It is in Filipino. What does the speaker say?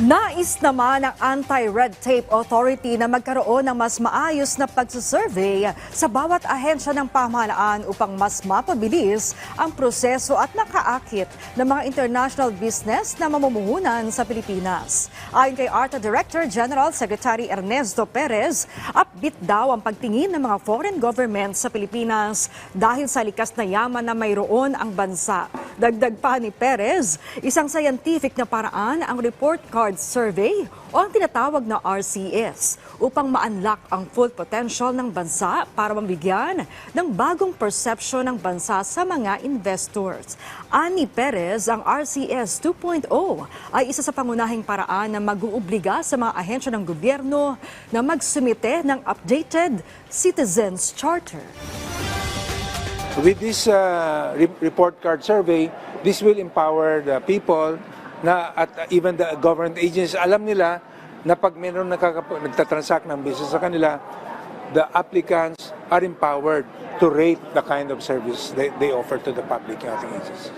Nais naman ng Anti-Red Tape Authority na magkaroon ng mas maayos na pagsusurvey sa bawat ahensya ng pamahalaan upang mas mapabilis ang proseso at nakaakit ng mga international business na mamumuhunan sa Pilipinas. Ayon kay ARTA Director General Secretary Ernesto Perez, upbeat daw ang pagtingin ng mga foreign governments sa Pilipinas dahil sa likas na yaman na mayroon ang bansa. Dagdag pa ni Perez, isang scientific na paraan ang report card survey o ang tinatawag na RCS upang ma-unlock ang full potential ng bansa para mabigyan ng bagong perception ng bansa sa mga investors. Ani Perez, ang RCS 2.0 ay isa sa pangunahing paraan na mag-uubliga sa mga ahensya ng gobyerno na magsumite ng updated Citizens Charter. With this uh, re- report card survey, this will empower the people na at even the government agencies, alam nila na pag meron nagtatransact ng business sa kanila, the applicants are empowered to rate the kind of service they, they offer to the public agencies.